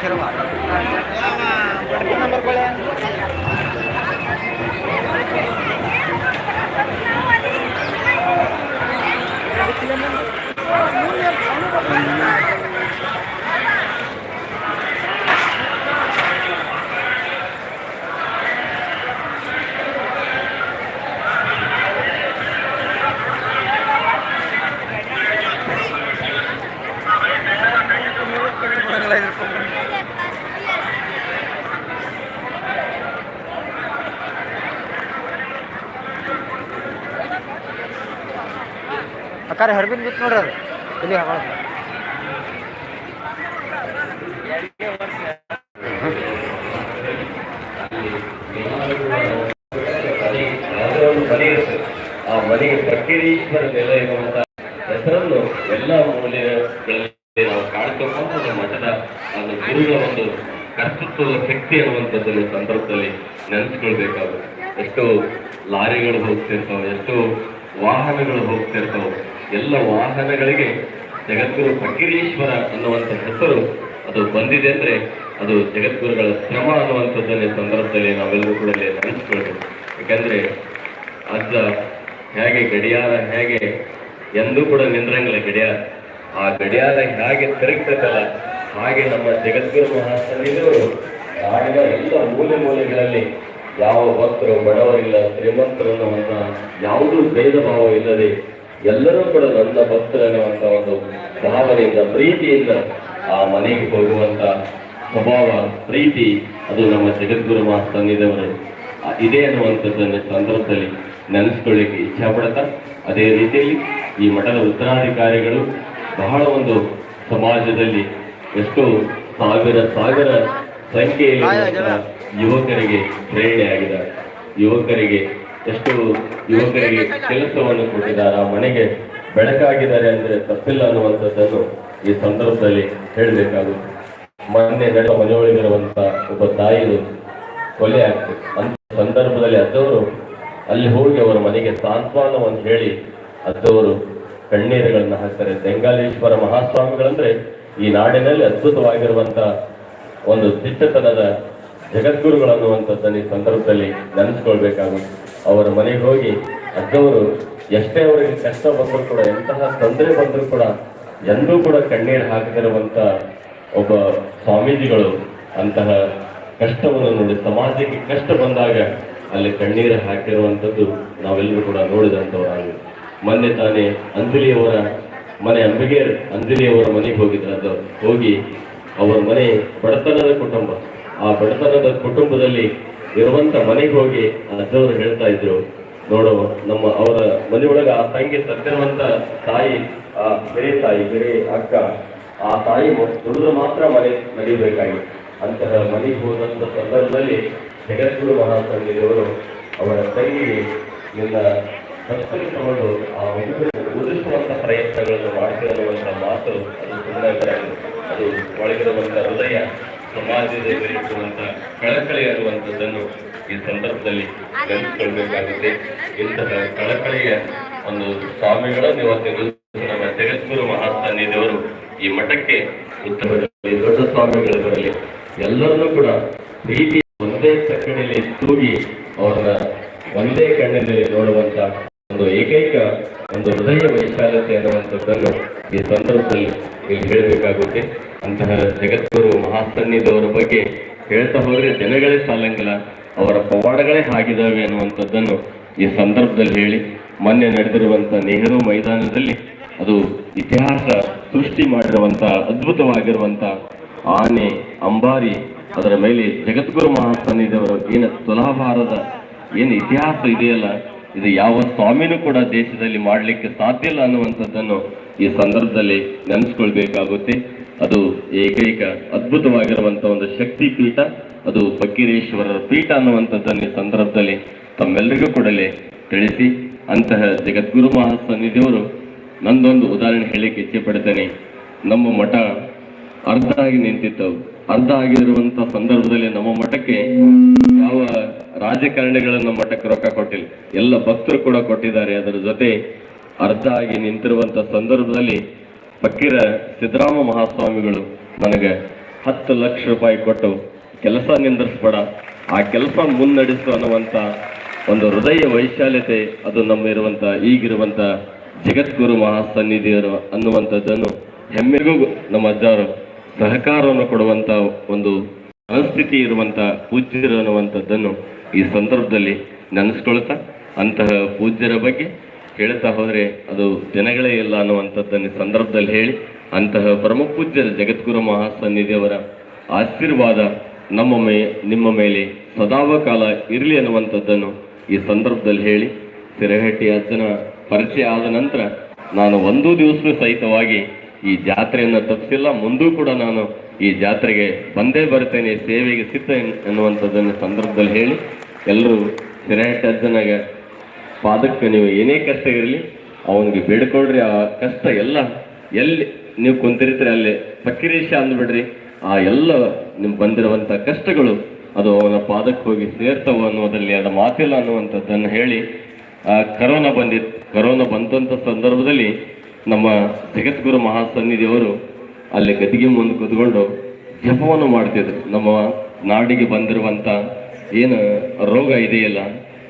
Kerala. ಅಕ್ಕಾರ ಹರ್ಬಿನ್ ಬಿತ್ತು ನೋಡ್ರಿ ಅದು. ಇಲ್ಲಿ ಆ ಹೆಸರನ್ನು ಎಲ್ಲ ನಾವು ಮಠದ ಒಂದು ಶಕ್ತಿ ಅನ್ನುವಂಥದ್ದನ್ನು ಸಂದರ್ಭದಲ್ಲಿ ನೆನೆಸ್ಕೊಳ್ಬೇಕಾಗುತ್ತೆ ಎಷ್ಟು ಲಾರಿಗಳು ಹೋಗ್ತಿರ್ತಾವೆ, ಎಷ್ಟು ವಾಹನಗಳು ಹೋಗ್ತಿರ್ತಾವೆ ಎಲ್ಲ ವಾಹನಗಳಿಗೆ ಜಗದ್ಗುರು ಫಕೀರೇಶ್ವರ ಅನ್ನುವಂಥ ಹೆಸರು ಅದು ಬಂದಿದೆ ಅಂದರೆ ಅದು ಜಗದ್ಗುರುಗಳ ಶ್ರಮ ಅನ್ನುವಂಥದ್ದನ್ನ ಸಂದರ್ಭದಲ್ಲಿ ನಾವೆಲ್ಲರೂ ಕೂಡ ನೆನೆಸ್ಕೊಳ್ಬೇಕು ಯಾಕಂದ್ರೆ ಅಜ್ಜ ಹೇಗೆ ಗಡಿಯಾರ ಹೇಗೆ ಎಂದೂ ಕೂಡ ನಿಂದ್ರಂಗಿಲ್ಲ ಗಡಿಯಾರ. ಆ ಗಡಿಯಾರ ಹೇಗೆ ತಿರುಗ್ತದಲ್ಲ ಹಾಗೆ ನಮ್ಮ ಜಗದ್ಗುರು ಮಹಾಸನ್ನಿಧವರು ನಾಡಿನ ಎಲ್ಲ ಮೂಲೆ ಮೂಲೆಗಳಲ್ಲಿ ಯಾವ ಭಕ್ತರು ಬಡವರಿಲ್ಲ, ಶ್ರೀಮಂತರು ಅನ್ನುವಂಥ ಯಾವುದೂ ಭೇದ ಭಾವ ಇಲ್ಲದೆ ಎಲ್ಲರೂ ಕೂಡ ನನ್ನ ಭಕ್ತರು ಒಂದು ಭಾವನೆಯಿಂದ ಪ್ರೀತಿಯಿಂದ ಆ ಮನೆಗೆ ಹೋಗುವಂತ ಸ್ವಭಾವ ಪ್ರೀತಿ ಅದು ನಮ್ಮ ಜಗದ್ಗುರು ಮಾ ತಂದಿದವರು ಇದೆ ಅನ್ನುವಂಥದ್ದನ್ನು ಸಂದರ್ಭದಲ್ಲಿ ನೆನೆಸ್ಕೊಳ್ಳಿಕ್ಕೆ ಇಚ್ಛೆ ಪಡ್ತಾ ಅದೇ ರೀತಿಯಲ್ಲಿ ಈ ಮಠದ ಉತ್ತರಾಧಿಕಾರಿಗಳು ಬಹಳ ಒಂದು ಸಮಾಜದಲ್ಲಿ ಎಷ್ಟೋ ಸಾವಿರ ಸಾವಿರ ಸಂಖ್ಯೆಯಲ್ಲಿ ಯುವಕರಿಗೆ ಪ್ರೇರಣೆ ಆಗಿದ್ದಾರೆ ಯುವಕರಿಗೆ ಎಷ್ಟು ಯುವಕರಿಗೆ ಕೆಲಸವನ್ನು ಕೊಟ್ಟಿದ್ದಾರೆ, ಆ ಮನೆಗೆ ಬೆಳಕಾಗಿದ್ದಾರೆ ಅಂದ್ರೆ ತಪ್ಪಿಲ್ಲ ಅನ್ನುವಂಥದ್ದನ್ನು ಈ ಸಂದರ್ಭದಲ್ಲಿ ಹೇಳಬೇಕಾಗುತ್ತೆ ಮೊನ್ನೆ ನಡೆದ ಮನೆಯೊಳಗಿರುವಂತ ಒಬ್ಬ ತಾಯಿಯು ಕೊಲೆ ಆಗ್ತದೆ ಅಂತ ಸಂದರ್ಭದಲ್ಲಿ ಅದ್ದವರು ಅಲ್ಲಿ ಹೋಗಿ ಅವರ ಮನೆಗೆ ಸಾಂತ್ವನವನ್ನು ಹೇಳಿ ಅದ್ದವರು ಕಣ್ಣೀರುಗಳನ್ನು ಹಾಕ್ತಾರೆ. ಬೆಂಗಾಲೇಶ್ವರ ಮಹಾಸ್ವಾಮಿಗಳಂದ್ರೆ ಈ ನಾಡಿನಲ್ಲಿ ಅದ್ಭುತವಾಗಿರುವಂತ ಒಂದು ಶಿಷ್ಟತನದ ಜಗದ್ಗುರುಗಳು ಅನ್ನುವಂಥದ್ದನ್ನು ಈ ಸಂದರ್ಭದಲ್ಲಿ ನೆನೆಸ್ಕೊಳ್ಬೇಕಾಗುತ್ತೆ ಅವರ ಮನೆಗೆ ಹೋಗಿ ಅಜ್ಜವರು ಎಷ್ಟೇ ಅವರಿಗೆ ಕಷ್ಟ ಬಂದರೂ ಕೂಡ, ಎಂತಹ ತೊಂದರೆ ಬಂದರೂ ಕೂಡ, ಎಂದೂ ಕೂಡ ಕಣ್ಣೀರು ಹಾಕದಿರುವಂತ ಒಬ್ಬ ಸ್ವಾಮೀಜಿಗಳು ಅಂತಹ ಕಷ್ಟವನ್ನು ನೋಡಿ, ಸಮಾಜಕ್ಕೆ ಕಷ್ಟ ಬಂದಾಗ ಅಲ್ಲಿ ಕಣ್ಣೀರು ಹಾಕಿರುವಂಥದ್ದು ನಾವೆಲ್ಲರೂ ಕೂಡ ನೋಡಿದಂಥವರಾಗಿ. ಮೊನ್ನೆ ತಾನೇ ಅಂಜಲಿಯವರ ಮನೆ ಅಂಬಿಗೇರ್ ಅಂಜಲಿಯವರ ಮನೆಗೆ ಹೋಗಿದ್ರು ಅದು ಹೋಗಿ ಅವರ ಮನೆ ಬಡತನದ ಕುಟುಂಬ. ಆ ಬಡತನದ ಕುಟುಂಬದಲ್ಲಿ ಇರುವಂತ ಮನೆಗೆ ಹೋಗಿ ಅಜ್ಜವರು ಹೇಳ್ತಾ ಇದ್ರು, ನೋಡು, ನಮ್ಮ ಅವರ ಮನೆಯೊಳಗ ಆ ತಂಗಿ ಸತ್ತಿರುವಂತ ತಾಯಿ, ಆ ಬೇರೆ ತಾಯಿ, ಬೇರೆ ಅಕ್ಕ, ಆ ತಾಯಿ ದುಡಿದು ಮಾತ್ರ ಮನೆ ನಡೀಬೇಕಾಗಿ ಅಂತಹ ಮನೆಗೆ ಹೋದಂತ ಸಂದರ್ಭದಲ್ಲಿ ಜಗದ್ಗುರು ಮಹಾಸ್ವಾಮಿಯವರು ಅವರ ತಂಗಿಗೆ ನಿನ್ನ ತಗೊಂಡು ಆ ಮಗುವಿನ ಓದಿಸುವಂತ ಪ್ರಯತ್ನಗಳನ್ನು ಮಾಡ್ತಿರುವಂತ ಮಾತು ಅದು ಸುಂದರ ಅದು ಒಳಗಿರುವಂತ ಹೃದಯ ಸಮಾಜದಲ್ಲಿ ಇರುವಂತ ಕಳಕಳಿ ಅನ್ನುವಂಥದ್ದನ್ನು ಈ ಸಂದರ್ಭದಲ್ಲಿ ನೆನೆಸ್ಕೊಳ್ಬೇಕಾಗುತ್ತೆ ಇಂತಹ ಕಳಕಳಿಯ ಒಂದು ಸ್ವಾಮಿಗಳನ್ನು ಇವತ್ತು ನಮ್ಮ ಜಗದ್ಗುರು ದೇವರು ಈ ಮಠಕ್ಕೆ ಉತ್ತರದಲ್ಲಿ, ದೊಡ್ಡ ಸ್ವಾಮಿಗಳ ಬರಲಿ ಎಲ್ಲರನ್ನೂ ಕೂಡ ಪ್ರೀತಿ ಒಂದೇ ತಕ್ಕಡಿಯಲ್ಲಿ ತೂಗಿ ಅವರನ್ನ ಒಂದೇ ಕಣ್ಣಿನಲ್ಲಿ ನೋಡುವಂತ ಒಂದು ಏಕೈಕ ಒಂದು ಹೃದಯ ವೈಶಾಲತೆ ಅನ್ನುವಂಥದ್ದನ್ನು ಈ ಸಂದರ್ಭದಲ್ಲಿ ಹೇಳಬೇಕಾಗುತ್ತೆ. ಅಂತಹ ಜಗದ್ಗುರು ಮಹಾಸನ್ನಿಧವರ ಬಗ್ಗೆ ಹೇಳ್ತಾ ಹೋದ್ರೆ ಜನಗಳೇ ಸಾಲಂಗಿಲ್ಲ. ಅವರ ಪವಾಡಗಳೇ ಹಾಗಿದ್ದಾವೆ ಅನ್ನುವಂಥದ್ದನ್ನು ಈ ಸಂದರ್ಭದಲ್ಲಿ ಹೇಳಿ, ಮೊನ್ನೆ ನಡೆದಿರುವಂತ ನೆಹರು ಮೈದಾನದಲ್ಲಿ ಅದು ಇತಿಹಾಸ ಸೃಷ್ಟಿ ಮಾಡಿರುವಂಥ ಅದ್ಭುತವಾಗಿರುವಂತ ಆನೆ, ಅಂಬಾರಿ, ಅದರ ಮೇಲೆ ಜಗದ್ಗುರು ಮಹಾಸನ್ನಿಧವರ ಏನು ತುಲಾಭಾರದ ಏನು ಇತಿಹಾಸ ಇದೆಯಲ್ಲ, ಇದು ಯಾವ ಸ್ವಾಮಿನೂ ಕೂಡ ದೇಶದಲ್ಲಿ ಮಾಡಲಿಕ್ಕೆ ಸಾಧ್ಯ ಇಲ್ಲ ಅನ್ನುವಂಥದ್ದನ್ನು ಈ ಸಂದರ್ಭದಲ್ಲಿ ನೆನೆಸ್ಕೊಳ್ಬೇಕಾಗುತ್ತೆ. ಅದು ಏಕೈಕ ಅದ್ಭುತವಾಗಿರುವಂತ ಒಂದು ಶಕ್ತಿ ಪೀಠ ಅದು ಫಕೀರೇಶ್ವರರ ಪೀಠ ಅನ್ನುವಂಥದ್ದನ್ನು ಈ ಸಂದರ್ಭದಲ್ಲಿ ತಮ್ಮೆಲ್ಲರಿಗೂ ಕೂಡಲೇ ತಿಳಿಸಿ. ಅಂತಹ ಜಗದ್ಗುರು ಮಹಾಸನ್ನಿಧಿಯವರು ನಂದೊಂದು ಉದಾಹರಣೆ ಹೇಳಲಿಕ್ಕೆ ಇಚ್ಛೆ ಪಡ್ತೇನೆ. ನಮ್ಮ ಮಠ ಅರ್ಧ ಆಗಿ ನಿಂತಿತ್ತು. ಅರ್ಧ ಆಗಿರುವಂತ ಸಂದರ್ಭದಲ್ಲಿ ನಮ್ಮ ಮಠಕ್ಕೆ ಯಾವ ರಾಜಕಾರಣಿಗಳನ್ನು ಮಠಕ್ಕೆ ರೊಕ್ಕ ಕೊಟ್ಟಿಲ್ಲ. ಎಲ್ಲ ಭಕ್ತರು ಕೂಡ ಕೊಟ್ಟಿದ್ದಾರೆ. ಅದರ ಜೊತೆ ಅರ್ಧ ಆಗಿ ನಿಂತಿರುವಂತ ಸಂದರ್ಭದಲ್ಲಿ ಫಕೀರ ಸಿದ್ದರಾಮ ಮಹಾಸ್ವಾಮಿಗಳು ನನಗೆ ಹತ್ತು ಲಕ್ಷ ರೂಪಾಯಿ ಕೊಟ್ಟು ಕೆಲಸ ನಿಂದಿರಿಸ್ಬೇಡ. ಆ ಕೆಲಸ ಮುನ್ನಡೆಸು ಅನ್ನುವಂಥ ಒಂದು ಹೃದಯ ವೈಶಾಲ್ಯತೆ ಅದು ನಮ್ಮಿರುವಂಥ ಈಗಿರುವಂಥ ಜಗದ್ಗುರು ಮಹಾಸನ್ನಿಧಿಯರು ಅನ್ನುವಂಥದ್ದನ್ನು ಹೆಮ್ಮೆಗೂ ನಮ್ಮ ಅಜ್ಜಾರು ಸಹಕಾರವನ್ನು ಕೊಡುವಂಥ ಒಂದು ಮನಸ್ಥಿತಿ ಇರುವಂಥ ಪೂಜ್ಯರು ಅನ್ನುವಂಥದ್ದನ್ನು ಈ ಸಂದರ್ಭದಲ್ಲಿ ನೆನೆಸ್ಕೊಳ್ತಾ ಅಂತಹ ಪೂಜ್ಯರ ಬಗ್ಗೆ ಹೇಳ್ತಾ ಹೋದರೆ ಅದು ಜನಗಳೇ ಇಲ್ಲ ಅನ್ನುವಂಥದ್ದನ್ನು ಸಂದರ್ಭದಲ್ಲಿ ಹೇಳಿ ಅಂತಹ ಪರಮ ಪೂಜ್ಯ ಜಗದ್ಗುರು ಮಹಾಸನ್ನಿಧಿಯವರ ಆಶೀರ್ವಾದ ನಮ್ಮ ಮೇ, ನಿಮ್ಮ ಮೇಲೆ ಸದಾವಕಾಲ ಇರಲಿ ಅನ್ನುವಂಥದ್ದನ್ನು ಈ ಸಂದರ್ಭದಲ್ಲಿ ಹೇಳಿ ಸಿರಹಟ್ಟಿ ಅಜ್ಜನ ಪರಿಚಯ ಆದ ನಂತರ ನಾನು ಒಂದು ದಿವಸ ಸಹಿತವಾಗಿ ಈ ಜಾತ್ರೆಯನ್ನು ತಪ್ಪಿಸಿಲ್ಲ ಮುಂದೂ ಕೂಡ ನಾನು ಈ ಜಾತ್ರೆಗೆ ಬಂದೇ ಬರ್ತೇನೆ, ಸೇವೆಗೆ ಸಿದ್ಧ ಎನ್- ಎನ್ನುವಂಥದ್ದನ್ನು ಸಂದರ್ಭದಲ್ಲಿ ಹೇಳಿ ಎಲ್ಲರೂ ಸಿರಹಟ್ಟಿ ಅಜ್ಜನಾಗ ಪಾದಕ್ಕೆ ನೀವು ಏನೇ ಕಷ್ಟ ಇರಲಿ, ಅವನಿಗೆ ಬೇಡ್ಕೊಳ್ರಿ, ಆ ಕಷ್ಟ ಎಲ್ಲ ಎಲ್ಲಿ ನೀವು ಕುಂತಿರ್ತೀರಿ, ಅಲ್ಲಿ ಫಕೀರೇಶ ಅಂದ್ಬಿಡ್ರಿ. ಆ ಎಲ್ಲ ನಿಮ್ಗೆ ಬಂದಿರುವಂಥ ಕಷ್ಟಗಳು, ಅದು ಅವನ ಪಾದಕ್ಕೆ ಹೋಗಿ ಸೇರ್ತವ ಅನ್ನೋದ್ರಲ್ಲಿ ಅದು ಮಾತಿಲ್ಲ ಅನ್ನುವಂಥದ್ದನ್ನು ಹೇಳಿ, ಆ ಕರೋನಾ ಬಂದಿತ್ತು ಕರೋನಾ ಬಂದಂಥ ಸಂದರ್ಭದಲ್ಲಿ ನಮ್ಮ ಜಗದ್ಗುರು ಮಹಾಸನ್ನಿಧಿಯವರು ಅಲ್ಲಿ ಗದಿಗೆ ಮುಂದೆ ಕೂತ್ಕೊಂಡು ಜಪವನ್ನು ಮಾಡ್ತಿದ್ರು. ನಮ್ಮ ನಾಡಿಗೆ ಬಂದಿರುವಂಥ ಏನು ರೋಗ ಇದೆಯಲ್ಲ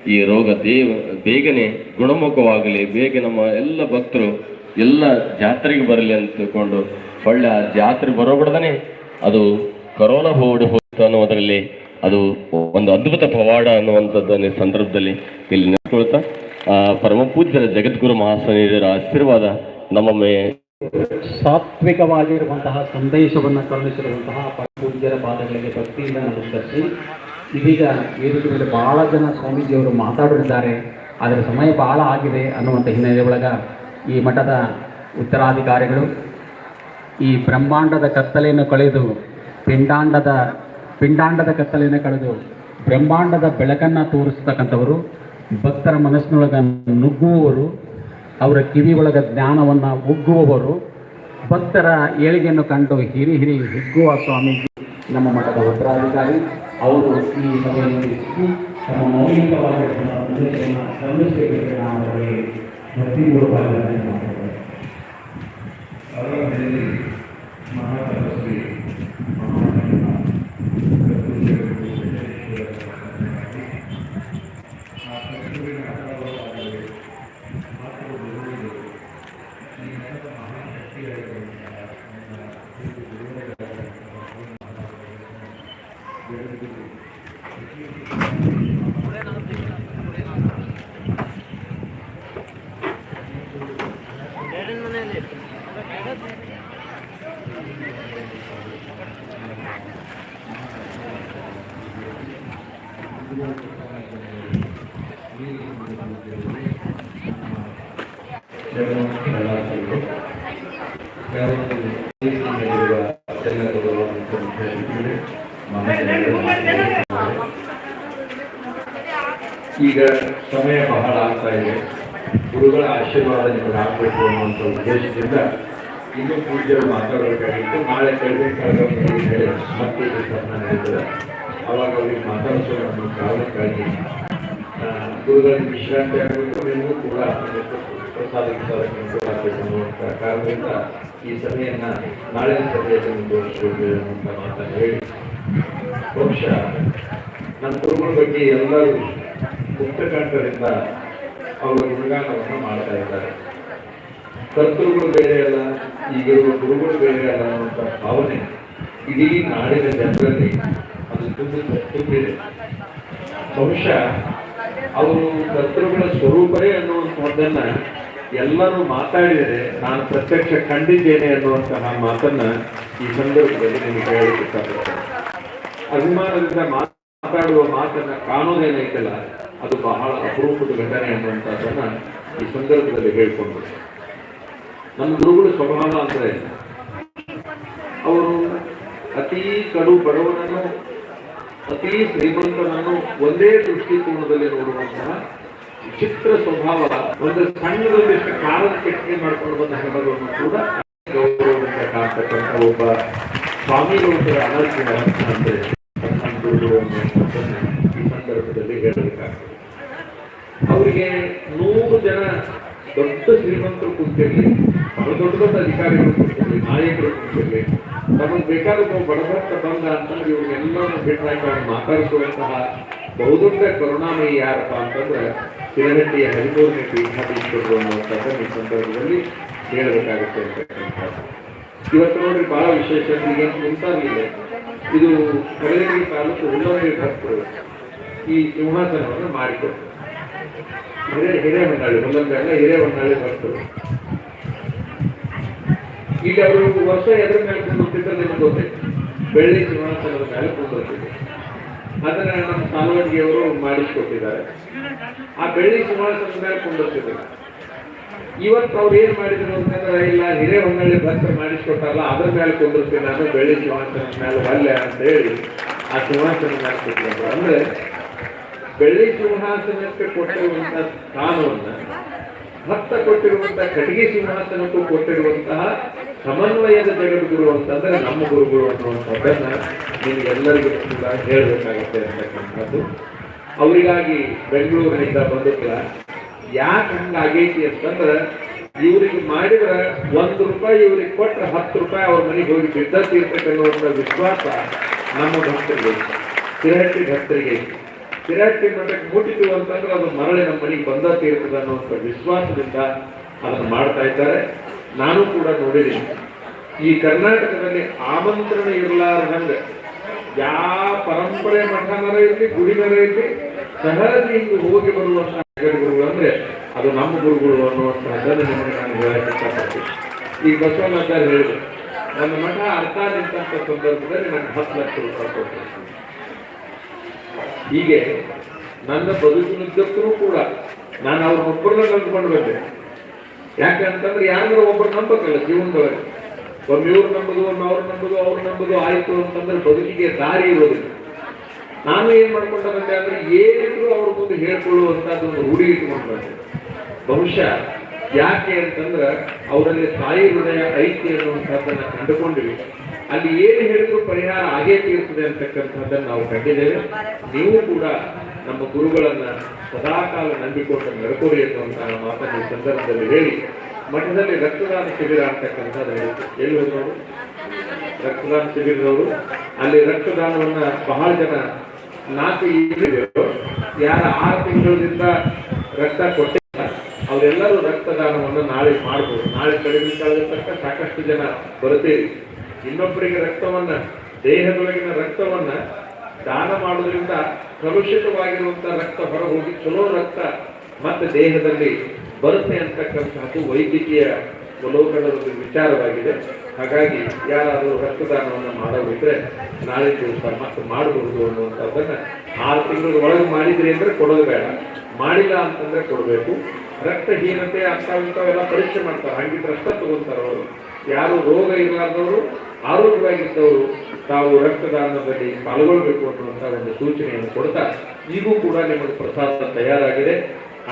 ಈ ರೋಗ ದೇವ ಬೇಗನೆ ಗುಣಮುಖವಾಗಲಿ, ಬೇಗ ನಮ್ಮ ಎಲ್ಲ ಭಕ್ತರು ಎಲ್ಲ ಜಾತ್ರೆಗೆ ಬರಲಿ ಅಂತ ತಿಳ್ಕೊಂಡು ಒಳ್ಳೆ ಆ ಜಾತ್ರೆ ಬರೋಬಿಡ್ದಾನೆ ಅದು ಕರೋನಾ ಹೋಗಿ ಹೋಯ್ತು ಅನ್ನೋದರಲ್ಲಿ ಅದು ಒಂದು ಅದ್ಭುತ ಪವಾಡ ಅನ್ನುವಂಥದ್ದನ್ನು ಸಂದರ್ಭದಲ್ಲಿ ಇಲ್ಲಿ ನೆನೆಸ್ಕೊಳ್ತಾ ಆ ಪರಮ ಪೂಜ್ಯರ ಜಗದ್ಗುರು ಮಹಾಸ್ವಾಮಿಯರ ಆಶೀರ್ವಾದ ನಮ್ಮ ಮೇ ಸಾತ್ವಿಕವಾಗಿರುವಂತಹ ಸಂದೇಶವನ್ನು ಕರುಣಿಸಿರುವಂತಹ ಪೂಜ್ಯರ ಪಾದಗಳಿಗೆ ಭಕ್ತಿಯಿಂದ ನಮಸ್ಕರಿಸಿ. ಇದೀಗ ರೀತಿಯಲ್ಲಿ ಭಾಳ ಜನ ಸ್ವಾಮೀಜಿಯವರು ಮಾತಾಡಿದ್ದಾರೆ ಆದರೆ ಸಮಯ ಭಾಳ ಆಗಿದೆ ಅನ್ನುವಂಥ ಹಿನ್ನೆಲೆ ಒಳಗ ಈ ಮಠದ ಉತ್ತರಾಧಿಕಾರಿಗಳು ಈ ಬ್ರಹ್ಮಾಂಡದ ಕತ್ತಲೆಯನ್ನು ಕಳೆದು ಪಿಂಡಾಂಡದ ಪಿಂಡಾಂಡದ ಕತ್ತಲೆಯನ್ನು ಕಳೆದು ಬ್ರಹ್ಮಾಂಡದ ಬೆಳಕನ್ನು ತೋರಿಸ್ತಕ್ಕಂಥವರು, ಭಕ್ತರ ಮನಸ್ಸಿನೊಳಗೆ ನುಗ್ಗುವವರು, ಅವರ ಕಿವಿ ಒಳಗ ಜ್ಞಾನವನ್ನು ಉಗ್ಗುವವರು ಭಕ್ತರ ಏಳಿಗೆಯನ್ನು ಕಂಡು ಹಿರಿ ಹಿರಿ ಹಿಗ್ಗುವ ಸ್ವಾಮೀಜಿ ನಮ್ಮ ಮಠದ ಉತ್ತರಾಧಿಕಾರಿ. ಅವರು ಈ ಸಭೆಯಲ್ಲಿ ತಮ್ಮ ಮೌಲಿಕವಾಗಿರುವ ಸಂದೇಶವನ್ನು ನಾವು ಅವರಲ್ಲಿ ಮಹಾತಪಸ್ವಿ. ಈಗ ಸಮಯ ಬಹಳ ಆಗ್ತಾ ಇದೆ. ಗುರುಗಳ ಆಶೀರ್ವಾದ ನಿಮಗೆ ಆಗಬೇಕು ಅನ್ನುವಂಥ ಉದ್ದೇಶದಿಂದ ಇನ್ನು ಪೂಜ್ಯರು ಮಾತಾಡಬೇಕಾಗಿತ್ತು. ನಾಳೆ ಕಳೆದ ಹೇಳಿ ಮತ್ತೆ ನಡೀತದೆ ಅವಾಗ ಅವರಿಗೆ ಮಾತಾಡಿಸುವ ಕಾರಣಕ್ಕಾಗಿ ಗುರುಗಳಿಗೆ ವಿಶ್ರಾಂತಿ ಆಗಬೇಕು. ನಿಮಗೂ ಕೂಡ ಪ್ರಸಾದ ಅನುಕೂಲ ಆಗಬೇಕು ಅನ್ನುವಂಥ ಕಾರಣದಿಂದ ಈ ಸಭೆಯನ್ನು ನಾಳೆ ಸಭೆಯಲ್ಲಿ ಮುಂದುವರಿಸಬೇಕು ಅನ್ನುವಂಥ ಮಾತನ್ನು ಹೇಳಿ ಬಹುಶಃ ನನ್ನ ಗುರುಗಳ ಬಗ್ಗೆ ಎಲ್ಲರೂ ಗುಪ್ತಕಂಠರಿಂದ ಅವರ ಗುಣಗಾನವನ್ನು ಮಾಡ್ತಾ ಇದ್ದಾರೆ. ಕರ್ತೃಗಳು ಬೇರೆ ಅಲ್ಲ, ಈಗಿರುವ ಗುರುಗಳು ಬೇರೆ ಅಲ್ಲ ಅನ್ನುವಂಥ ಭಾವನೆ ಇಡೀ ನಾಡಿನ ಜನರಲ್ಲಿ ಅದು ತುಂಬ ತುಂಬಿದೆ ಬಹುಶಃ ಅವರು ಕರ್ತೃಗಳ ಸ್ವರೂಪರೇ ಅನ್ನುವಂಥದ್ದನ್ನ ಎಲ್ಲರೂ ಮಾತಾಡಿದರೆ ನಾನು ಪ್ರತ್ಯಕ್ಷ ಕಂಡಿದ್ದೇನೆ ಅನ್ನುವಂತಹ ಮಾತನ್ನ ಈ ಸಂದರ್ಭದಲ್ಲಿ ನಿಮಗೆ ಇಷ್ಟಪಡ್ತೇನೆ ಅಭಿಮಾನದಿಂದ ಮಾತಾಡುವ ಮಾತನ್ನ ಕಾಣೋದೇನೈತಲ್ಲ ಅದು ಬಹಳ ಅಪರೂಪದ ಘಟನೆ ಅನ್ನುವಂಥದ್ದನ್ನ ಈ ಸಂದರ್ಭದಲ್ಲಿ ಹೇಳ್ಕೊಂಡು ನಮ್ಮ ಗುರುಗಳ ಸ್ವಭಾವ ಅಂದ್ರೆ, ಅವರು ಅತಿ ಕಡು ಬಡವನನ್ನು, ಅತಿ ಶ್ರೀಮಂತನನ್ನು ಒಂದೇ ದೃಷ್ಟಿಕೋನದಲ್ಲಿ ನೋಡುವಂತಹ ವಿಚಿತ್ರ ಸ್ವಭಾವ, ಒಂದು ಸಣ್ಣದೊಂದಿಷ್ಟು ಕಾಲದ ಕೆಟ್ಟಿಗೆ ಮಾಡ್ಕೊಂಡು ಬಂದ ಹೆಣಗಳನ್ನು ಕೂಡ ಗೌರವದಿಂದ ಕಾಣ್ತಕ್ಕಂಥ ಒಬ್ಬ ಸ್ವಾಮಿಗಳು ಅನರ್ಥ ಅಂದ್ರೆ ಈ ಸಂದರ್ಭದಲ್ಲಿ ಹೇಳಬೇಕಾಗ್ತದೆ ಅವರಿಗೆ ನೂರು ಜನ ದೊಡ್ಡ ಶ್ರೀಮಂತರು ಕೂತಿರ್ಲಿ ಬಹಳ ದೊಡ್ಡ ದೊಡ್ಡ ಅಧಿಕಾರಿಗಳು ಕೂತಿರ್ಲಿ, ನಾಯಕರು ಕೂತಿರ್ಲಿ, ತಮಗೆ ಬೇಕಾದ ಒಬ್ಬ ಬಡಭಕ್ತ ಬಂದ ಅಂತಂದ್ರೆ ಇವ್ರಿಗೆಲ್ಲರೂ ಬಿಟ್ಟಾಕ ಮಾತಾಡಿಸುವಂತಹ ಬಹುದೊಡ್ಡ ಕರುಣಾಮಯಿ ಯಾರಪ್ಪ ಅಂತಂದ್ರೆ ತಿರುಗಟ್ಟಿಯ ಹದಿಮೂರನೇ ಪೀಠಾಧೀಶ್ವರರು ಅನ್ನುವಂಥದ್ದನ್ನು ಈ ಸಂದರ್ಭದಲ್ಲಿ ಹೇಳಬೇಕಾಗುತ್ತೆ ಅಂತಕ್ಕಂಥದ್ದು ಇವತ್ತು ನೋಡ್ರಿ ಬಹಳ ವಿಶೇಷ, ಈಗ ಇದು ಕಲಗಡಿ ತಾಲೂಕು ಉಳ್ಳವರಿಗೆ ಭಕ್ತರು ಈ ಸಿಂಹಾಸನವನ್ನು ಮಾಡಿಕೊಟ್ರು ಹಿರೇ ಹಿರೇಮಂಡಳಿ ಹುಲ್ಲಂಗಲ್ಲ ಹೊನ್ನಾಳಿ ಭಕ್ತರು ಈಗ ಅವರು ವರ್ಷ ಎದ್ರ ಮೇಲೆ ಕುಂದಿರ್ತಿದ್ರೆ ನಿಮ್ಗೆ ಬೆಳ್ಳಿ ಸಿಂಹಾಸನದ ಮೇಲೆ ಕುಂದಿರ್ತಿದ್ರು ಅದನ್ನ ನಮ್ಮ ಅವರು ಮಾಡಿಸ್ಕೊಟ್ಟಿದ್ದಾರೆ. ಆ ಬೆಳ್ಳಿ ಸಿಂಹಾಸನದ ಮೇಲೆ ಕುಂದಿರ್ತಿದ್ರು ಇವತ್ತು ಅವ್ರು ಏನ್ ಮಾಡಿದ್ರು ಅಂತಂದ್ರೆ ಹಿರೇಹೊನ್ನಳ್ಳಿ ಭಕ್ತ ಮಾಡಿಸ್ಕೊಟ್ಟಾರಲ್ಲ, ಅದ್ರ ಮೇಲೆ ಕುಂದಿರ್ತೀನಿ ನಾನು, ಬೆಳ್ಳಿ ಸಿಂಹಾಸನ ಮೇಲೆ ಬಲ್ಲೆ ಅಂತ ಹೇಳಿ ಆ ಸಿಂಹಾಸನ ಕೂತ್ಕೊಂಡ್ರು ಅಂದ್ರೆ ಬೆಳ್ಳಿ ಸಿಂಹಾಸನಕ್ಕೆ ಕೊಟ್ಟಿರುವಂತ ಸ್ಥಾನವನ್ನ, ಭಕ್ತ ಕೊಟ್ಟಿರುವಂತಹ ಕಟಿಗೆ ಸಿಂಹಾಸನಕ್ಕೂ ಕೊಟ್ಟಿರುವಂತಹ ಸಮನ್ವಯದ ಜಗದ್ಗುರು ಅಂತಂದ್ರೆ ನಮ್ಮ ಗುರುಗಳು ಅನ್ನುವಂಥದ್ದನ್ನ ನಿಮಗೆಲ್ಲರಿಗೂ ಕೂಡ ಹೇಳಬೇಕಾಗುತ್ತೆ ಅಂತಕ್ಕಂಥದ್ದು. ಅವರಿಗಾಗಿ ಬೆಂಗಳೂರಿನಿಂದ ಬಂದಿಲ್ಲ ಯಾಕೆ ಹಂಗಾಗೈತಿ ಅಂತಂದ್ರೆ ಇವ್ರಿಗೆ ಮಾಡಿದ್ರೆ ಒಂದು ರೂಪಾಯಿ ಇವ್ರಿಗೆ ಕೊಟ್ಟರೆ ಹತ್ತು ರೂಪಾಯಿ ಅವ್ರ ಮನೆಗೆ ಹೋಗಿ ಬಿದ್ದ ಇರ್ತಕ್ಕನ್ನುವಂಥ ವಿಶ್ವಾಸ ನಮ್ಮ ಭಕ್ತರಿಗೆ ಕಿರಾಟಿ ಭಕ್ತರಿಗೆ ಕಿರಾಟಿ ಮಠಕ್ಕೆ ಮುಟ್ಟಿತು ಅಂತಂದ್ರೆ ಅದು ಮರಳಿ ನಮ್ಮ ಮನೆಗೆ ಬಂದ ತೀರ್ತದೆ ಅನ್ನುವಂಥ ವಿಶ್ವಾಸದಿಂದ ಅದನ್ನು ಮಾಡ್ತಾ ಇದ್ದಾರೆ. ನಾನು ಕೂಡ ನೋಡಿದ್ದೀನಿ ಈ ಕರ್ನಾಟಕದಲ್ಲಿ ಆಮಂತ್ರಣ ಇರಲಾರ್ದಂಗೆ ಯಾವ ಪರಂಪರೆ ಮಠನರ ಇರಲಿ ಗುಡಿನರ ಇರಲಿ ಸಹಜ ಹೋಗಿ ಬರುವಂತಹ ಅಂದ್ರೆ ಅದು ನಮ್ಮ ಗುರುಗಳು ಅನ್ನುವಂಥದ್ದನ್ನು ನಿಮಗೆ ನಾನು ಹೇಳಕ್ಕೆ ಇಷ್ಟಪಡ್ತೀನಿ. ಈಗ ಬಸವಣ್ಣಾಚಾರ್ಯ ಹೇಳಿದ್ರು, ನನ್ನ ಮಠ ಅರ್ಥ ನಿಂತಂಥ ಸಂದರ್ಭದಲ್ಲಿ ನನಗೆ ಹತ್ತು ಲಕ್ಷ ರೂಪಾಯಿ ಕೊಟ್ಟರು ಹೀಗೆ ನನ್ನ ಬದುಕಿನುದ್ದಕ್ಕೂ ಕೂಡ ನಾನು ಅವ್ರನ್ನೊಬ್ಬರನ್ನ ನಂಬ್ಕೊಂಡು ಬಂದೆ ಯಾಕೆ ಅಂತಂದ್ರೆ ಯಾರು ಒಬ್ಬರು ನಂಬಕ್ಕಲ್ಲ ಜೀವನದೊಳಗೆ. ಒಮ್ಮೆ ಇವ್ರು ನಂಬುದು, ಒಮ್ಮೆ ಅವ್ರು ನಂಬುದು ಅವ್ರು ನಂಬುದು ಆಯ್ತು ಅಂತಂದ್ರೆ ಬದುಕಿಗೆ ದಾರಿ ಇರೋದಿಲ್ಲ. ನಾನು ಏನ್ ಮಾಡ್ಕೊಂಡ ಬಂದೆ ಅಂದ್ರೆ ಏನಿದ್ರು ಅವ್ರ ಮುಂದೆ ಹೇಳ್ಕೊಳ್ಳುವಂತದ್ದು ಒಂದು ರೂಢಿ ಇಟ್ಕೊಂಡು ಬಂದೆ. ಬಹುಶಃ ಯಾಕೆ ಅಂತಂದ್ರೆ ಅವರಲ್ಲಿ ತಾಯಿ ಹೃದಯ ಐತಿ ಅನ್ನುವಂಥದ್ದನ್ನು ಕಂಡುಕೊಂಡಿವಿ ಅಲ್ಲಿ ಏನು ಹೇಳಿದ್ರು ಪರಿಹಾರ ಆಗೇ ತೀರ್ತದೆ ಅಂತಕ್ಕಂಥದ್ದನ್ನು ನಾವು ಕಂಡಿದ್ದೇವೆ ನೀವು ಕೂಡ ನಮ್ಮ ಗುರುಗಳನ್ನ ಸದಾಕಾಲ ನಂಬಿಕೊಂಡು ನಡ್ಕೋರಿ ಅನ್ನುವಂತಹ ಮಾತನ್ನು ಈ ಸಂದರ್ಭದಲ್ಲಿ ಹೇಳಿ, ಮಠದಲ್ಲಿ ರಕ್ತದಾನ ಶಿಬಿರ ಅಂತಕ್ಕಂಥದ್ದು. ಎಲ್ಲಿ ಹೋದ್ರು? ರಕ್ತದಾನ ಶಿಬಿರದವರು ಅಲ್ಲಿ ರಕ್ತದಾನವನ್ನ ಬಹಳ ಜನ ನಾಲ್ಕು ಯಾರ ಆರು ತಿಂಗಳಿಂದ ರಕ್ತ ಕೊಟ್ಟಿಲ್ಲ ಅವರೆಲ್ಲರೂ ರಕ್ತದಾನವನ್ನು ನಾಳೆ ಮಾಡ್ಬೋದು. ನಾಳೆ ಕಡಿಮೆ ತಕ್ಕ ಸಾಕಷ್ಟು ಜನ ಬರುತ್ತೀರಿ. ಇನ್ನೊಬ್ಬರಿಗೆ ರಕ್ತವನ್ನ, ದೇಹದೊಳಗಿನ ರಕ್ತವನ್ನ ದಾನ ಮಾಡೋದ್ರಿಂದ ಕಲುಷಿತವಾಗಿರುವಂತಹ ರಕ್ತ ಹೊರ ಹೋಗಿ ಚಲೋ ರಕ್ತ ಮತ್ತೆ ದೇಹದಲ್ಲಿ ಬರುತ್ತೆ ಅಂತಕ್ಕಂಥದ್ದು ವೈದ್ಯಕೀಯ ಅವಲೋಕನದ ಒಂದು ವಿಚಾರವಾಗಿದೆ. ಹಾಗಾಗಿ ಯಾರಾದರೂ ರಕ್ತದಾನವನ್ನು ಮಾಡೋದಿದ್ರೆ ನಾಳೆ ದಿವಸ ಮತ್ತೆ ಮಾಡಬಹುದು ಅನ್ನುವಂಥದ್ದನ್ನು ಆರು ತಿಂಗಳ ಒಳಗೆ ಮಾಡಿದ್ರಿ ಅಂದರೆ ಕೊಡೋದು ಬೇಡ. ಮಾಡಿಲ್ಲ ಅಂತಂದ್ರೆ ಕೊಡಬೇಕು. ರಕ್ತಹೀನತೆ ಅಂತ ಇಂಥವೆಲ್ಲ ಪರೀಕ್ಷೆ ಮಾಡ್ತಾರೆ. ಹಂಗಿದ್ರೆ ರಕ್ತ ತಗೊಂತಾರೆ ಅವರು. ಯಾರು ರೋಗ ಇರಲಾರ್ದವರು, ಆರೋಗ್ಯವಾಗಿದ್ದವರು ತಾವು ರಕ್ತದಾನದಲ್ಲಿ ಪಾಲ್ಗೊಳ್ಬೇಕು ಅನ್ನುವಂಥ ಒಂದು ಸೂಚನೆಯನ್ನು ಕೊಡ್ತಾ ಈಗೂ ಕೂಡ ನಿಮಗೆ ಪ್ರಸಾದ ತಯಾರಾಗಿದೆ.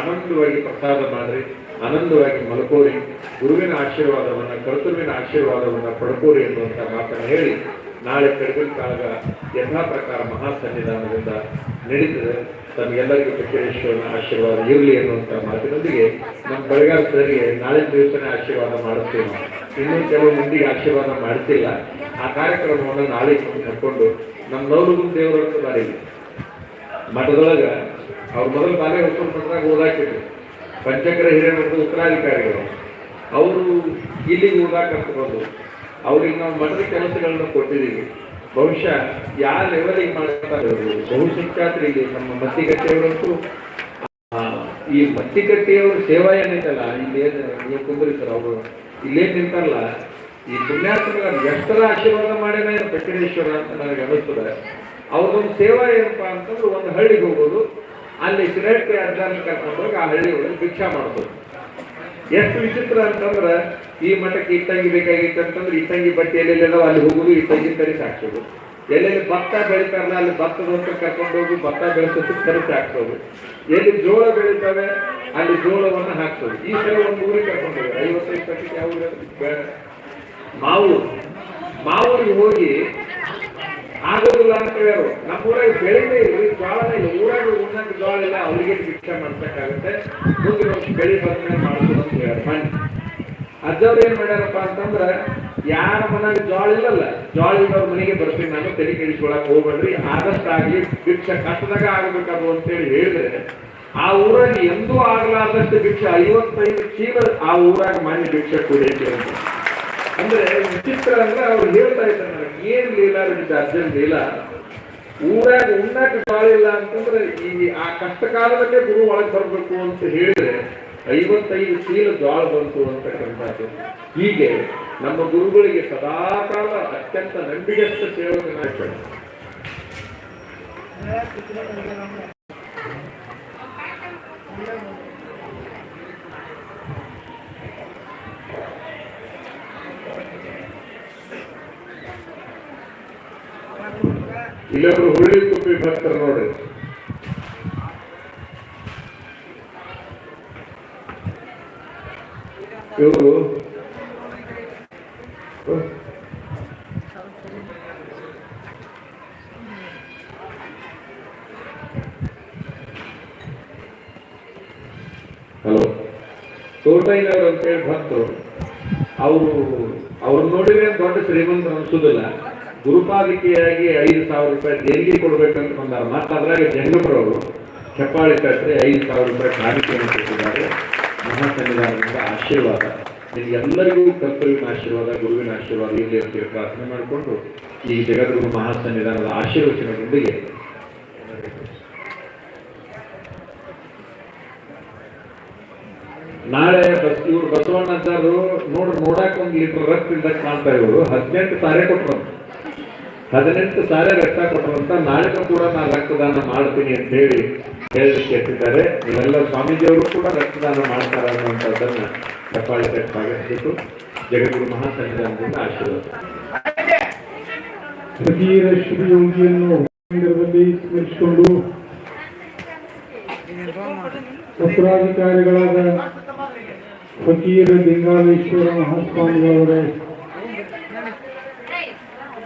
ಆನಂದವಾಗಿ ಪ್ರಸಾದ ಮಾಡ್ರಿ. ಆನಂದವಾಗಿ ಮಲ್ಕೋರಿ. ಗುರುವಿನ ಆಶೀರ್ವಾದವನ್ನು ಕರ್ತೃವಿನ ಆಶೀರ್ವಾದವನ್ನು ಪಡ್ಕೋರಿ ಎನ್ನುವಂಥ ಮಾತನ್ನು ಹೇಳಿ ನಾಳೆ ಕಡಿಮೆ ಕಾಲದ ಯಥಾ ಪ್ರಕಾರ ಮಹಾ ಸನ್ನಿಧಾನದಿಂದ ನಡೀತದೆ. ತಮಗೆಲ್ಲರಿಗೂ ಚಕ್ರೇಶ್ವರನ ಆಶೀರ್ವಾದ ಇರಲಿ ಅನ್ನುವಂಥ ಮಾತಿನೊಂದಿಗೆ ನಮ್ಮ ಬೆಳಗಾವಿ ಸರಿಗೆ ನಾಳೆ ದಿವಸನೇ ಆಶೀರ್ವಾದ ಮಾಡುತ್ತೇವೆ. ಇನ್ನೂ ಕೆಲವು ಮಂದಿಗೆ ಆಶೀರ್ವಾದ ಮಾಡ್ತಿಲ್ಲ. ಆ ಕಾರ್ಯಕ್ರಮವನ್ನು ನಾಳೆ ಕರ್ಕೊಂಡು ನಮ್ಮ ನವಲಗುಂದ ದೇವರನ್ನು ಬಾರಿಗೆ ಮಠದೊಳಗೆ ಅವ್ರು ಮೊದಲು ಬಾಲೆ ಉತ್ತರ ಮಠದಾಗ ಓದಾಕಿದ್ರು. ಪಂಚಕರ ಹಿರಿಯರ ಉತ್ತರಾಧಿಕಾರಿಗಳು. ಅವರು ಇಲ್ಲಿಗೆ ಓದಾಕಂತ ಬಂದು ಅವ್ರಿಗೆ ನಾವು ಮಠದ ಕೆಲಸಗಳನ್ನ ಕೊಟ್ಟಿದ್ದೀವಿ. ಬಹುಶಃ ಯಾವ ಲೆವೆಲಿಗೆ ಮಾಡ್ತಾರೆ ಇದೆ ನಮ್ಮ ಮತ್ತಿಗಟ್ಟೆಯವರಂತೂ ಈ ಮತ್ತಿಗಟ್ಟೆಯವರು ಸೇವಾ ಏನೈತಲ್ಲ ಇಲ್ಲೇನು ನೀವು ಕುಂದ್ರಿಸ್ತಾರ ಅವರು? ಇಲ್ಲೇನು ನಿಂತಾರಲ್ಲ ಈ ಪುಣ್ಯಾತ್ಮರ ಎಷ್ಟರ ಆಶೀರ್ವಾದ ಮಾಡ್ಯಾನ ಏನು ಬೆಂಕಟೇಶ್ವರ ಅಂತ ನನಗೆ ಅನಿಸ್ತದೆ ಅವ್ರದೊಂದು ಸೇವಾ ಏನಪ್ಪ ಅಂತಂದ್ರೆ ಒಂದು ಹಳ್ಳಿಗೆ ಹೋಗೋದು. ಅಲ್ಲಿ ಸಿಗರೇಟ್ ಅಡ್ಡಾನ ಕರ್ಕೊಂಡು ಹೋಗಿ ಆ ಹಳ್ಳಿ ಒಳಗೆ ಭಿಕ್ಷಾ ಮಾಡ್ಬೋದು. ಎಷ್ಟು ವಿಚಿತ್ರ ಅಂತಂದ್ರೆ ಈ ಮಠಕ್ಕೆ ಇಟ್ಟಂಗಿ ಬೇಕಾಗಿತ್ತು ಅಂತಂದ್ರೆ ಇಟ್ಟಂಗಿ ಬಟ್ಟೆ ಎಲ್ಲೆಲ್ಲ ಅಲ್ಲಿ ಹೋಗುದು, ಇಟ್ಟಂಗಿ ತರಿಸಿ ಹಾಕ್ಸೋದು ಎಲ್ಲೆಲ್ಲಿ ಭತ್ತ ಬೆಳಿತಾರಲ್ಲ, ಅಲ್ಲಿ ಭತ್ತದ ಹತ್ರ ಕರ್ಕೊಂಡು ಹೋಗಿ ಭತ್ತ ಬೆಳೆಸೋದು ತರಿಸಿ ಹಾಕ್ಸೋದು ಎಲ್ಲಿ ಜೋಳ ಬೆಳಿತಾವೆ, ಅಲ್ಲಿ ಜೋಳವನ್ನು ಹಾಕ್ಸೋದು. ಈ ಸಲ ಒಂದು ಊರಿಗೆ ಕರ್ಕೊಂಡು ಹೋಗಿ ಐವತ್ತೈದು ಪಟ್ಟಿಗೆ ಯಾವ. ಮಾವು ಮಾವೂರಿಗೆ ಹೋಗಿ ಆಗೋದಿಲ್ಲ ಅಂತ ಹೇಳೋರು ನಮ್ಮ ಊರಾಗ ಬೆಳಿಗ್ಗೆ ಜ್ವಾಳನೇ ಇಲ್ಲ. ಊರಾಗ ಉಣ್ಣಕ್ಕೆ ಜೋಳ ಇಲ್ಲ ಅವರಿಗೆ ಶಿಕ್ಷಣ ಮಾಡ್ಬೇಕಾಗುತ್ತೆ ಮುಂದಿನ ಬೆಳೆ ಬಂದ್ಮೇಲೆ ಮಾಡೋದು ಅಂತ ಹೇಳಿ ಬನ್ನಿ. ಅಜ್ಜವ್ರು ಏನ್ ಮಾಡ್ಯಾರಪ್ಪ ಅಂತಂದ್ರೆ, ಯಾರ ಮನೆಯಲ್ಲಿ ಜೋಳ ಇಲ್ಲಲ್ಲ, ಜೋಳ ಇದ್ದವ್ರ ಮನೆಗೆ ಬರ್ತೀನಿ ನಾನು, ತಲೆ ಕೆಡಿಸ್ಕೊಳಕ್ ಹೋಗ್ಬೇಡ್ರಿ ಆದಷ್ಟು ಆಗ್ಲಿ ಭಿಕ್ಷ ಕಷ್ಟದಾಗ ಆಗ್ಬೇಕದು ಅಂತೇಳಿ ಹೇಳಿದ್ರೆ, ಆ ಊರಾಗ ಎಂದೂ ಆಗ್ಲಾರ್ದಷ್ಟು ಭಿಕ್ಷ, ಐವತ್ತೈದು ಚೀಲ ಆ ಊರಾಗ ಮಾನ್ಯ ಭಿಕ್ಷೆ ಕೂಡ ಅಂತ ಅಂದ್ರೆ ವಿಚಿತ್ರ ಅಂದ್ರೆ ಅವ್ರು ಹೇಳ್ತಾ ಇದ್ದಾರೆ, ಏನ್ ಲೀಲಾ ನಡೀತ ಅರ್ಜನ್ ಲೀಲಾ? ಊರಾಗ ಉಣ್ಣಾಕ ಇಲ್ಲ ಅಂತಂದ್ರೆ ಈ ಆ ಕಷ್ಟ ಕಾಲದಲ್ಲೇ ಗುರು ಒಳಗೆ ಬರ್ಬೇಕು ಅಂತ ಹೇಳಿದ್ರೆ ಐವತ್ತೈದು ಚೀಲ ಜ್ವಾಳ ಬಂತು ಅಂತಕ್ಕಂಥದ್ದು. ಹೀಗೆ ನಮ್ಮ ಗುರುಗಳಿಗೆ ಸದಾಕಾಲ ಅತ್ಯಂತ ನಂಬಿಗಸ್ತ ಸೇವಕನಾಗ್ತಾರೆ ಇಲ್ಲೊಬ್ರು ಹುಳಿ ತುಪ್ಪಿ ಬರ್ತಾರೆ ನೋಡ್ರಿ. ಇವರು ಹಲೋ ತೋಟೈನವ್ರು ಅಂತೇಳಿ ಬಂತು. ಅವರು ಅವ್ರು ನೋಡಿದ್ರೆ ದೊಡ್ಡ ಶ್ರೀಮಂತ ಅನ್ಸುದಿಲ್ಲ. ಗುರುಪಾಲಿಕೆಯಾಗಿ ಐದು ಸಾವಿರ ರೂಪಾಯಿ ದೇಣಿಗೆ ಕೊಡ್ಬೇಕಂತ ಬಂದಾರ. ಮತ್ತೆ ಅದ್ರಾಗ ಜಂಗಮರವರು ಚಪ್ಪಾಳಿ ಕಟ್ಟರೆ ಐದು ಸಾವಿರ ರೂಪಾಯಿ ಕಾಣಿಕೆಯನ್ನು ಕೊಟ್ಟಿದ್ದಾರೆ. ಮಹಾಸನ್ನಿಧಾನದಿಂದ ಆಶೀರ್ವಾದ. ನಿಮಗೆಲ್ಲರಿಗೂ ಕರ್ತವ್ಯನ ಆಶೀರ್ವಾದ, ಗುರುವಿನ ಆಶೀರ್ವಾದ ಇಲ್ಲಿ ಅಂತ ಪ್ರಾರ್ಥನೆ ಮಾಡಿಕೊಂಡು ಈ ಜಗದ್ಗುರು ಮಹಾಸನ್ನಿಧಾನದ ಆಶೀರ್ವಚನದೊಂದಿಗೆ ನಾಳೆ ಬಸ್ ಇವ್ರು ಬಸವಣ್ಣ ನೋಡ್ರಿ ನೋಡಕ್ ಒಂದು ಲೀಟರ್ ರಕ್ತ ಇಲ್ದಾಗ ಕಾಣ್ತಾ ಇವರು ಹದಿನೆಂಟು ತಾರೀಕು ಹದಿನೆಂಟು ಸಾವಿರ ರಕ್ತ ಕೊಡುವಂತ ನಾಳೆನೂ ಕೂಡ ನಾನು ರಕ್ತದಾನ ಮಾಡ್ತೀನಿ ಅಂತ ಹೇಳಿ ಹೇಳಲಿಕ್ಕೆ ಎತ್ತಿದ್ದಾರೆ ಇವೆಲ್ಲ ಸ್ವಾಮೀಜಿಯವರು ಕೂಡ ರಕ್ತದಾನ ಮಾಡ್ತಾರೆ ಅನ್ನುವಂಥದ್ದನ್ನು ಚಪ್ಪಾಳೆ ಕಟ್ಟಾಗಿರ್ಬೇಕು ಜಗದ್ಗುರು ಮಹಾಸಂಘದಿಂದ ಆಶೀರ್ವಾದ. ಫಕೀರ ಶ್ರೀ ಯೋಗಿಯನ್ನು ಮಂದಿರದಲ್ಲಿ ಸ್ಮರಿಸಿಕೊಂಡು ಉತ್ತರಾಧಿಕಾರಿಗಳಾದ ಫಕೀರ ಲಿಂಗಾಲೇಶ್ವರ ಮಹಾಸ್ವಾಮಿಗಳವರ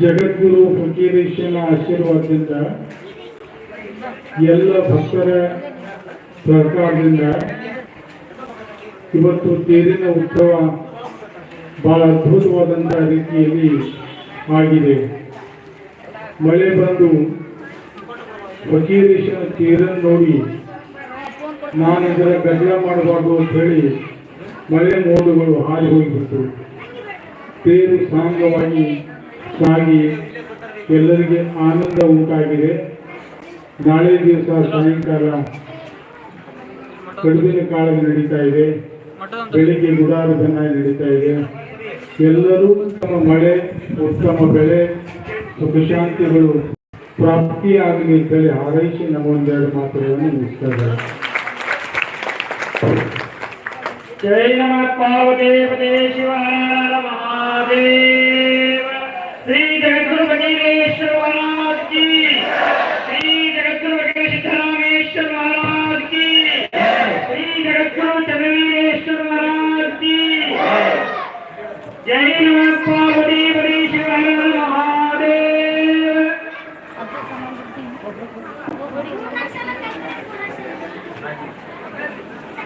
ಜಗದ್ಗುರು ಫಕೀರೇಶನ ಆಶೀರ್ವಾದದಿಂದ ಎಲ್ಲ ಭಕ್ತರ ಸಹಕಾರದಿಂದ ಇವತ್ತು ತೇರಿನ ಉತ್ಸವ ಬಹಳ ಅದ್ಭುತವಾದಂಥ ರೀತಿಯಲ್ಲಿ ಆಗಿದೆ. ಮಳೆ ಬಂದು ಫಕೀರೇಶನ ತೇರನ್ನು ನೋಡಿ ನಾನು ಇದರ ಗದ್ದಲ ಮಾಡಬಾರ್ದು ಅಂತ ಹೇಳಿ ಮಳೆ ಮೋಡುಗಳು ಹಾರಿ ಹೋಗಿಬಿಟ್ಟು ತೇರು ಸಾಂಗವಾಗಿ ಆಗಿ ಎಲ್ಲರಿಗೆ ಆನಂದ ಉಂಟಾಗಿದೆ. ನಾಳೆ ದಿವಸ ಸಾಯಂಕಾಲ ಕಡುಬಿನ ಕಾಳ ನಡೀತಾ ಇದೆ. ಬೆಳಿಗ್ಗೆ ಗುಡಾರಾಧನ ನಡೀತಾ ಇದೆ. ಎಲ್ಲರೂ ಉತ್ತಮ ಮಳೆ, ಉತ್ತಮ ಬೆಳೆ ಸುಖಶಾಂತಿಗಳು ಪ್ರಾಪ್ತಿಯಾಗಲಿ ಅಂತೇಳಿ ಹಾರೈಸಿ ನಮ್ಮ ಒಂದೆರಡು ಮಾತುಗಳನ್ನು ಮುಗಿಸ್ತಾ ಇದ್ದಾರೆ ಜೈ ನಮ ಪಾವದೇವದೇ ಶಿವ ಮಹಾದೇವ. विश्वनाथ की। श्री जगतगुरु जगेश्वर महाराज की। श्री जगतगुरु जगवीश्वर महाराज की। जय नमः पार्वती बड़ी शिवानंद